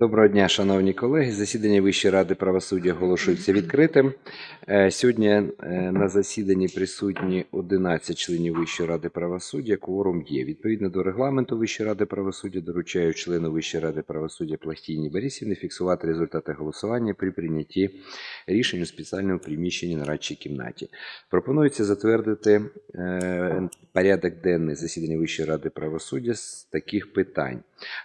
Доброго дня, шановні колеги. Засідання Вищої ради правосуддя оголошується відкритим. Е, Сьогодні е, на засіданні присутні 11 членів Вищої ради правосуддя. Кворум є. Відповідно до регламенту Вищої ради правосуддя доручаю члену Вищої ради правосуддя Плахтіні Борисівні фіксувати результати голосування при прийнятті рішень у спеціальному приміщенні на радчій кімнаті. Пропонується затвердити е, порядок денний засідання Вищої ради правосуддя з таких питань.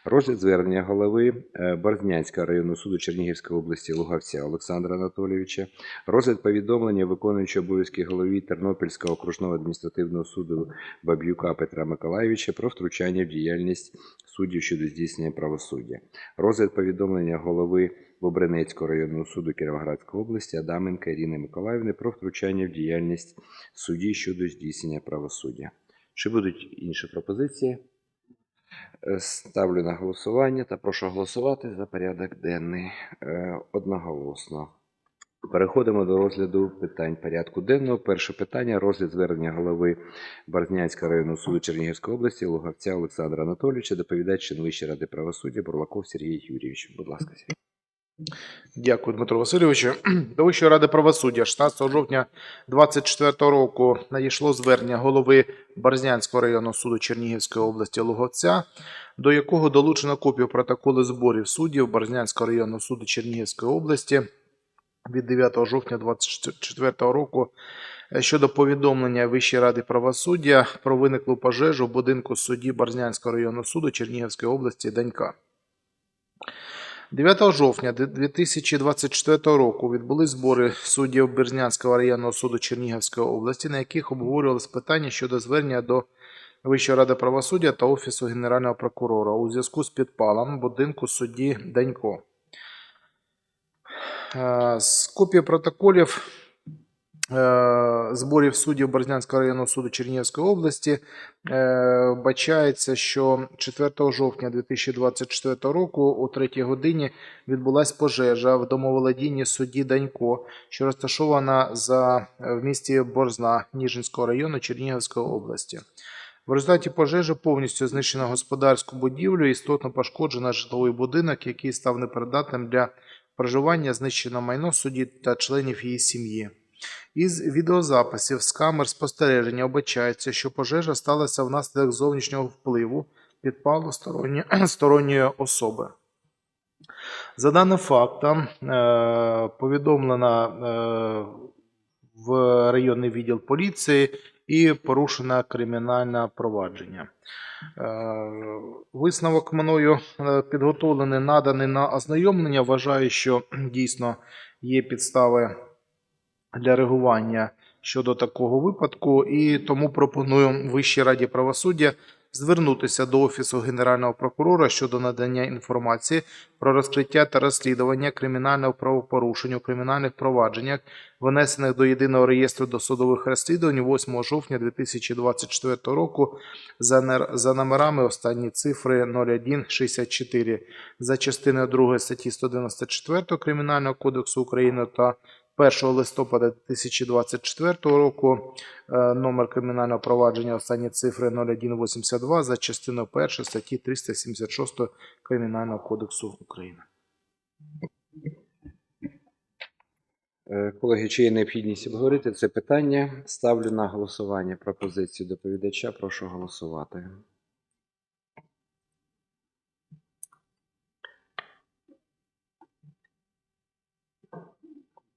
Розгляд звернення голови Борзнянського районного суду Чернігівської області Лугавця Олександра Анатолійовича, розгляд повідомлення виконуючого обов'язки голові Тернопільського окружного адміністративного суду Баб'юка Петра Миколайовича про втручання в діяльність суддів щодо здійснення правосуддя, розгляд повідомлення голови Бобринецького районного суду Кіровоградської області Адаменка Ірини Миколаївни про втручання в діяльність судді щодо здійснення правосуддя. Чи будуть інші пропозиції? Е, Ставлю на голосування та прошу голосувати за порядок денний Е, одноголосно. Переходимо до розгляду питань порядку денного. Перше питання розгляд звернення голови Борзнянського районного суду Чернігівської області Лугавця Олександра Анатолійовича, доповідач Вищої ради правосуддя Бурлаков Сергій Юрійович. Будь ласка, Сергій. Дякую, Дмитро Васильовичу. До Вищої ради правосуддя 16 жовтня 2024 року надійшло звернення голови Борзнянського районного суду Чернігівської області Луговця, до якого долучено копію протоколу зборів суддів Борзнянського районного суду Чернігівської області від 9 жовтня 2024 року щодо повідомлення Вищої ради правосуддя про виниклу пожежу в будинку судді Борзнянського районного суду Чернігівської області Данька. 9 жовтня 2024 року відбулись збори суддів Берзнянського районного суду Чернігівської області, на яких обговорювалися питання щодо звернення до Вищої ради правосуддя та Офісу Генерального прокурора у зв'язку з підпалом будинку судді Данько. Е, З копії протоколів зборів суддів Борзнянського районного суду Чернігівської області е, бачається, що 4 жовтня 2024 року о 3 годині відбулася пожежа в домоволодінні судді Данько, що розташована за, е, в місті Борзна Ніжинського району Чернігівської області. В результаті пожежі повністю знищено господарську будівлю, істотно пошкоджено житловий будинок, який став непридатним для проживання, знищено майно судді та членів її сім'ї. Із відеозаписів з камер спостереження обачається, що пожежа сталася внаслідок зовнішнього впливу підпалу сторонньої, сторонньої особи. За даним фактом, е, повідомлено е, в районний відділ поліції і порушено кримінальне провадження. Е, Висновок мною підготовлений, наданий на ознайомлення. Вважаю, що дійсно є підстави для реагування щодо такого випадку, і тому пропоную Вищій раді правосуддя звернутися до Офісу Генерального прокурора щодо надання інформації про розкриття та розслідування кримінального правопорушень у кримінальних провадженнях, внесених до єдиного реєстру досудових розслідувань 8 жовтня 2024 року за номерами останні цифри 0164 за частиною 2 статті 194 Кримінального кодексу України та 1 листопада 2024 року е, номер кримінального провадження останні цифри 0182 за частиною 1 статті 376 Кримінального кодексу України. Е, Колеги, чи є необхідність обговорити це питання? Ставлю на голосування пропозицію доповідача. Прошу голосувати.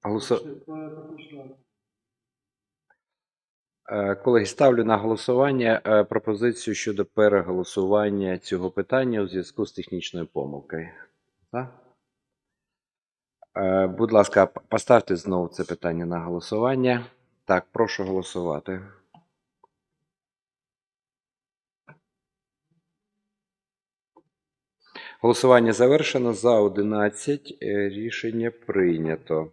Голосу... Е, Колеги, ставлю на голосування е, пропозицію щодо переголосування цього питання у зв'язку з технічною помилкою. Так? Е, Будь ласка, поставте знову це питання на голосування. Так, прошу голосувати. Голосування завершено. За 11 е, рішення прийнято.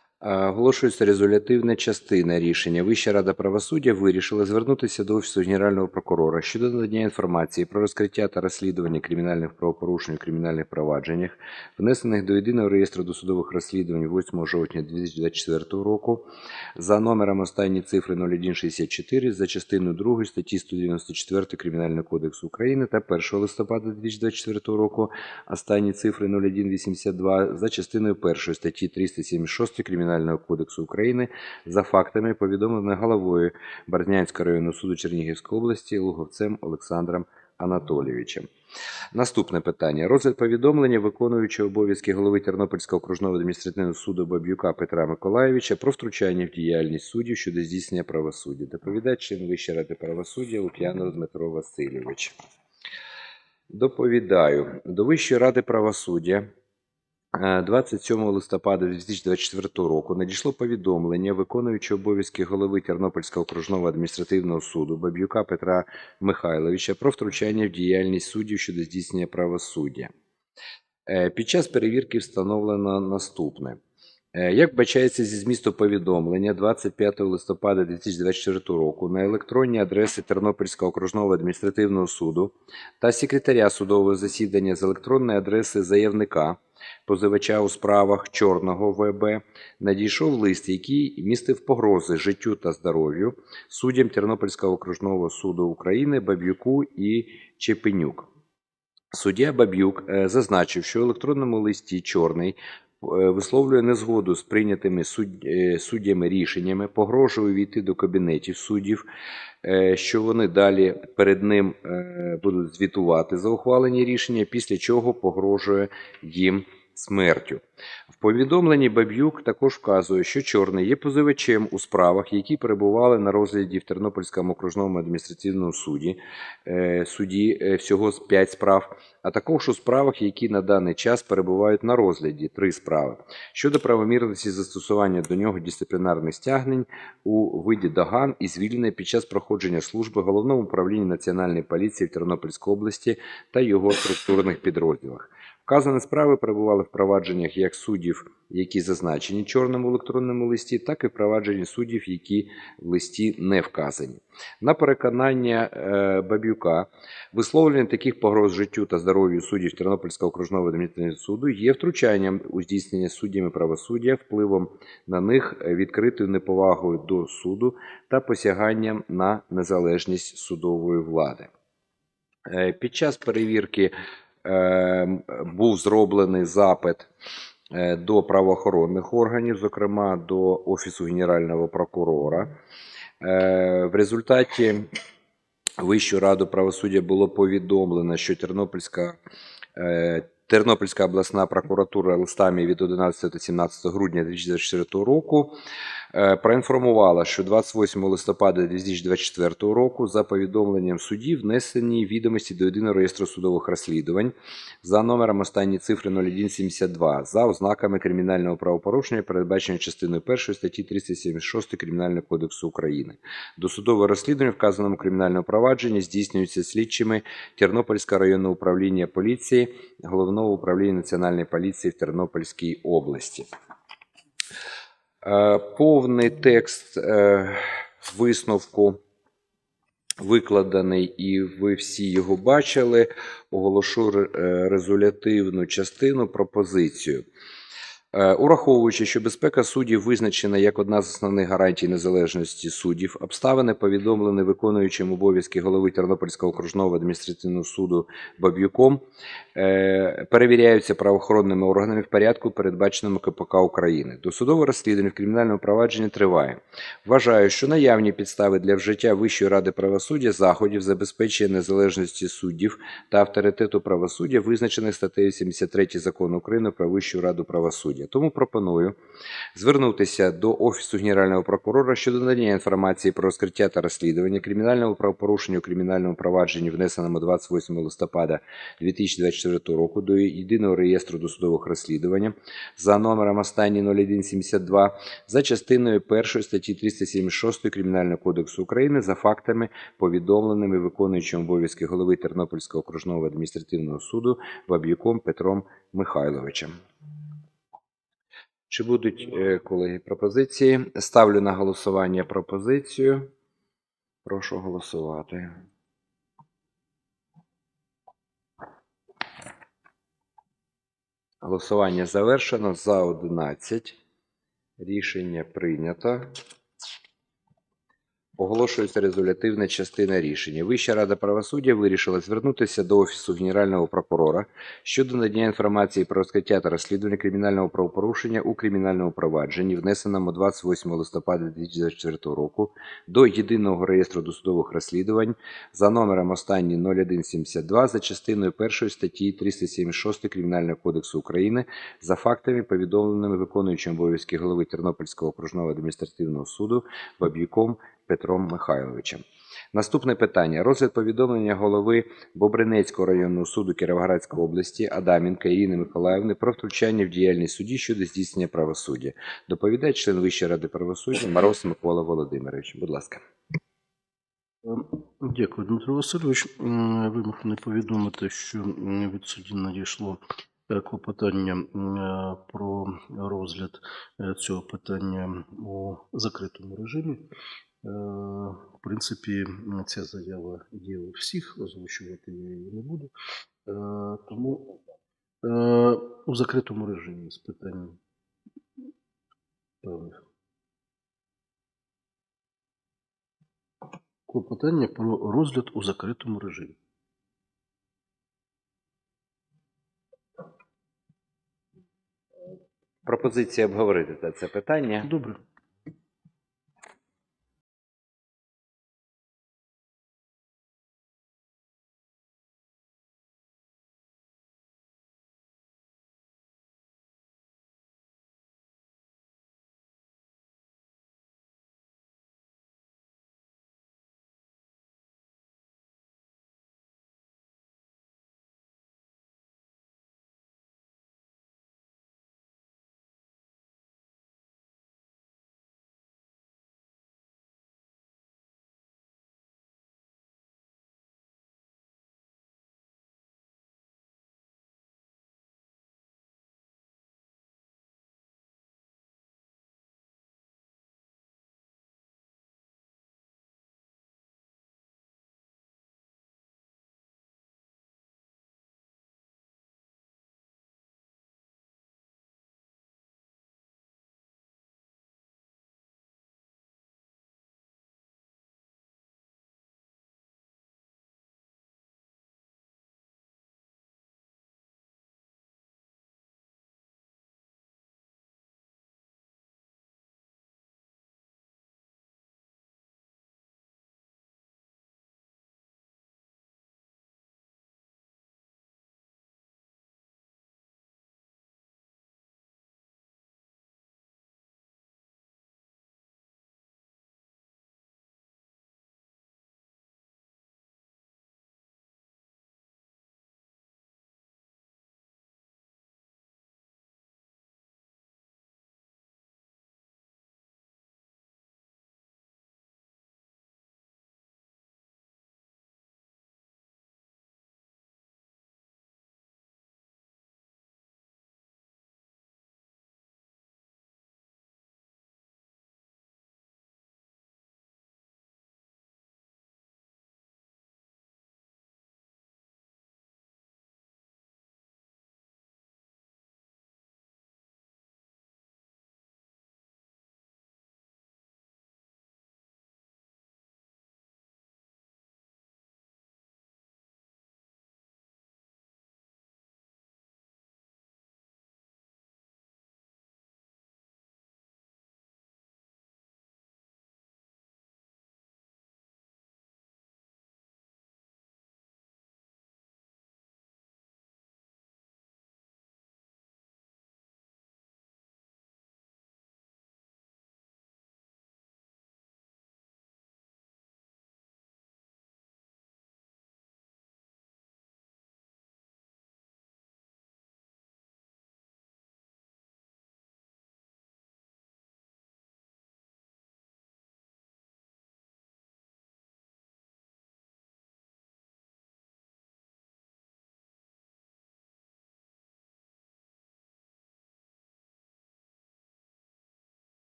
Оголошується резолютивна частина рішення. Вища рада правосуддя вирішила звернутися до Офісу Генерального прокурора щодо надання інформації про розкриття та розслідування кримінальних правопорушень у кримінальних провадженнях, внесених до єдиного реєстру досудових розслідувань 8 жовтня 2024 року за номером останні цифри 0164 за частиною 2 статті 194 Кримінального кодексу України та 1 листопада 2024 року останні цифри 0182 за частиною 1 статті 376 Кримінального кодексу України за фактами, повідомленими головою Борзнянського районного суду Чернігівської області Луговцем Олександром Анатолійовичем. Наступне питання. Розгляд повідомлення виконуючого обов'язки голови Тернопільського окружного адміністративного суду Баб'юка Петра Миколайовича про втручання в діяльність суддів щодо здійснення правосуддя. Доповідач член Вищої ради правосуддя Лук'янов Дмитро Васильович. Доповідаю. До Вищої ради правосуддя 27 листопада 2024 року надійшло повідомлення виконуючого обов'язки голови Тернопільського окружного адміністративного суду Баб'юка Петра Михайловича про втручання в діяльність суддів щодо здійснення правосуддя. Е, Під час перевірки встановлено наступне. Е, Як бачається зі змісту повідомлення 25 листопада 2024 року на електронні адреси Тернопільського окружного адміністративного суду та секретаря судового засідання з електронної адреси заявника позивача у справах Чорного ВБ надійшов лист, який містив погрози життю та здоров'ю суддям Тернопільського окружного суду України Баб'юку і Чепенюк. Суддя Баб'юк е, зазначив, що в електронному листі Чорний висловлює незгоду з прийнятими е, суддями рішеннями, погрожує війти до кабінетів суддів, е, що вони далі перед ним е, будуть звітувати за ухвалені рішення, після чого погрожує їм смертю. В повідомленні Баб'юк також вказує, що Чорний є позивачем у справах, які перебували на розгляді в Тернопільському окружному адміністративному суді, е, суді е, всього з 5 справ, а також у справах, які на даний час перебувають на розгляді 3 справи, щодо правомірності застосування до нього дисциплінарних стягнень у виді доган і звільнення під час проходження служби головному управлінні Національної поліції в Тернопільській області та його структурних підрозділах. Вказані справи перебували в провадженнях як суддів, які зазначені чорному електронному листі, так і в провадженні суддів, які в листі не вказані. На переконання е, Бабюка, висловлення таких погроз життю та здоров'ю суддів Тернопільського окружного адміністративного суду є втручанням у здійснення суддями правосуддя, впливом на них відкритою неповагою до суду та посяганням на незалежність судової влади. Е, Під час перевірки був зроблений запит е, до правоохоронних органів, зокрема до Офісу Генерального прокурора. Е, В результаті Вищу раду правосуддя було повідомлено, що Тернопільська, е, Тернопільська обласна прокуратура листами від 11 та 17 грудня 2024 року проінформувала, що 28 листопада 2024 року за повідомленням судів внесені відомості до єдиного реєстру судових розслідувань за номером останні цифри 0172 за ознаками кримінального правопорушення, передбаченого частиною 1 статті 376 Кримінального кодексу України. Досудове розслідування вказаному кримінальному провадженні здійснюється слідчими Тернопільського районного управління поліції Головного управління Національної поліції в Тернопільській області. Е, Повний текст е, висновку викладений, і ви всі його бачили. Оголошу ре- резолютивну частину пропозицію. Е, Ураховуючи, що безпека суддів визначена як одна з основних гарантій незалежності суддів, обставини, повідомлені виконуючим обов'язки голови Тернопільського окружного адміністративного суду Баб'юком, е, перевіряються правоохоронними органами в порядку, передбаченому КПК України. Досудове розслідування в кримінальному провадженні триває. Вважаю, що наявні підстави для вжиття Вищої ради правосуддя заходів забезпечення незалежності суддів та авторитету правосуддя, визначених статтею 73 закону України про Вищу раду правосуддя. Тому пропоную звернутися до Офісу Генерального прокурора щодо надання інформації про розкриття та розслідування кримінального правопорушення у кримінальному провадженні, внесеному 28 листопада 2024 року до єдиного реєстру досудових розслідувань за номером останній 0172 за частиною 1 статті 376 Кримінального кодексу України за фактами, повідомленими виконуючим обов'язки голови Тернопільського окружного адміністративного суду Баб'юком Петром Михайловичем. Чи будуть е, колеги пропозиції? Ставлю на голосування пропозицію. Прошу голосувати. Голосування завершено за 11. Рішення прийнято. Оголошується резолютивна частина рішення. Вища рада правосуддя вирішила звернутися до Офісу Генерального прокурора щодо надання інформації про розкриття та розслідування кримінального правопорушення у кримінальному провадженні, внесеному 28 листопада 2024 року до Єдиного реєстру досудових розслідувань за номером останній 0172 за частиною 1 статті 376 Кримінального кодексу України за фактами, повідомленими виконуючим обов'язки голови Тернопільського окружного адміністративного суду Баб'юком Петром Михайловичем. Наступне питання. Розгляд повідомлення голови Бобринецького районного суду Кіровоградської області Адаменка Ірини Миколаївни про втручання в діяльність судді щодо здійснення правосуддя. Доповідає член Вищої ради правосуддя Мороз Микола Володимирович. Будь ласка. Дякую, Дмитро Васильович. Вимушений повідомити, що від судді надійшло е, клопотання е, про розгляд е, цього питання у закритому режимі. Е, В принципі, ця заява є у всіх, озвучувати я її не буду. Е, Тому у закритому режимі з питань певних. Клопотання про розгляд у закритому режимі. Пропозиція обговорити це питання. Добре.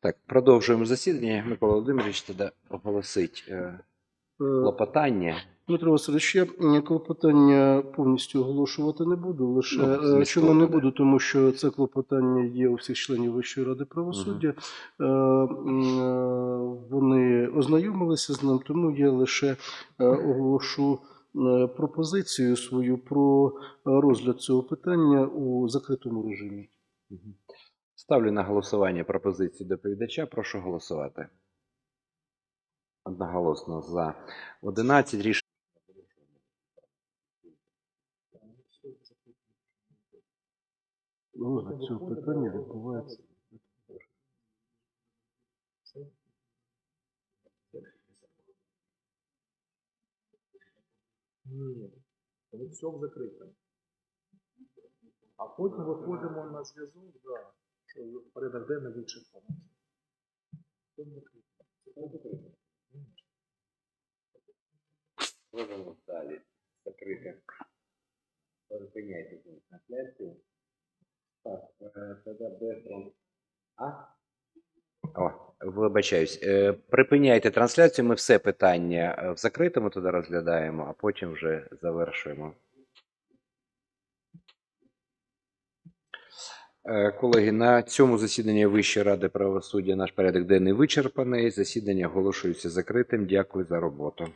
Так, продовжуємо засідання. Микола Володимирович тоді оголосить е, Е, клопотання. Дмитро Васильович, я клопотання повністю оголошувати не буду. Лише Ну, е, чому не буду, тому що це клопотання є у всіх членів Вищої ради правосуддя. Е, Вони ознайомилися з ним, тому я лише оголошу пропозицію свою про розгляд цього питання у закритому режимі. Ставлю на голосування пропозицію доповідача. Прошу голосувати. Одноголосно за 11 рішення. Розгляд цього питання відбувається. Ні, ми все в закритому. А потім виходимо на зв'язок, да, що порядок денний вичерпаний. Все в закритому. Можемо далі закрити. Припиняйте трансляцію. Так, е, тоді Бефрон. А? О, вибачаюсь. Е, Припиняйте трансляцію. Ми все питання е, в закритому туди розглядаємо, а потім вже завершуємо. Колеги, на цьому засіданні Вищої ради правосуддя наш порядок денний вичерпаний. Засідання оголошується закритим. Дякую за роботу.